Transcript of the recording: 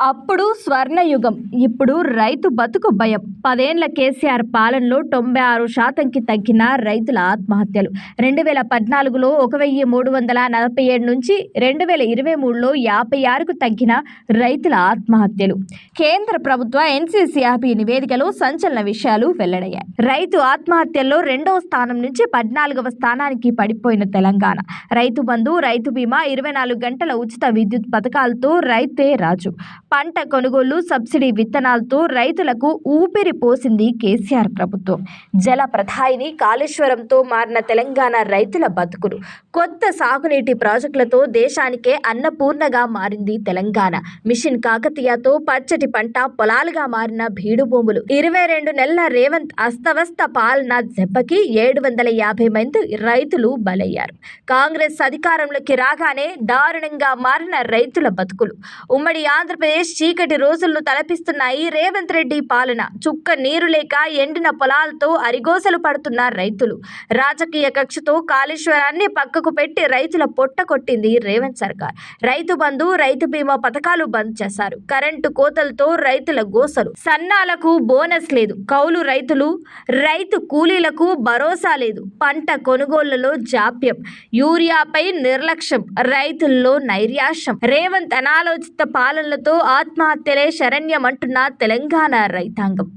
అప్పుడు స్వర్ణయుగం ఇప్పుడు రైతు బతుకు భయం. పదేండ్ల కేసీఆర్ పాలనలో తొంభై ఆరు శాతంకి తగ్గిన రైతుల ఆత్మహత్యలు. రెండు వేల పద్నాలుగులో ఒక వెయ్యి మూడు వందల నలభై ఏడు నుంచి రెండు వేల ఇరవై మూడులో యాభై ఆరుకు తగ్గిన రైతుల ఆత్మహత్యలు. కేంద్ర ప్రభుత్వ ఎన్సీసీఆర్బీ నివేదికలో సంచలన విషయాలు వెల్లడయ్యాయి. రైతు ఆత్మహత్యల్లో రెండవ స్థానం నుంచి పద్నాలుగవ స్థానానికి పడిపోయిన తెలంగాణ. రైతు బంధు రైతు బీమా ఇరవై నాలుగు గంటల ఉచిత విద్యుత్ పథకాలతో రైతే రాజు. పంట కొనుగోలు సబ్సిడీ విత్తనాలతో రైతులకు ఊపిరి పోసింది కేసీఆర్ ప్రభుత్వం. జల ప్రధాయిని కాళేశ్వరంతో మారిన తెలంగాణ రైతుల బతుకులు. కొత్త సాగునీటి ప్రాజెక్టులతో దేశానికే అన్నపూర్ణగా మారింది తెలంగాణ. మిషన్ కాకతీయతో పచ్చటి పంట పొలాలుగా మారిన బీడు భూములు. ఇరవై రెండు నెలల రేవంత్ అస్తవ్యస్త పాలన దెబ్బకి ఏడు వందల యాభై మంది రైతులు బలయ్యారు. కాంగ్రెస్ అధికారంలోకి రాగానే దారుణంగా మారిన రైతుల బతుకులు. ఉమ్మడి ఆంధ్రప్రదేశ్ చీకటి రోజులను తలపిస్తున్నాయి రేవంత్ రెడ్డి పాలన చుక్క నీరు లేక ఎండిన పొలాలతో అరిగోసలు పడుతున్నారు రైతులు. రాజకీయ కక్షతో కాళేశ్వరాన్ని పక్కకు పెట్టి రైతుల పొట్ట కొట్టింది రేవంత్ సర్కార్. రైతు బంధు రైతు బీమా పథకాలు బంద్ చేశారు. కరెంటు కోతలతో రైతుల గోసలు. సన్నాలకు బోనస్ లేదు. కౌలు రైతులు రైతు కూలీలకు భరోసా లేదు. పంట కొనుగోళ్ళలో జాప్యం. యూరియాపై నిర్లక్ష్యం. రైతుల్లో నైర్యాశ్యం రేవంత్ అనాలోచిత పాలనలతో ఆత్మహత్యలే శరణ్యమంటున్న తెలంగాణ రైతాంగం.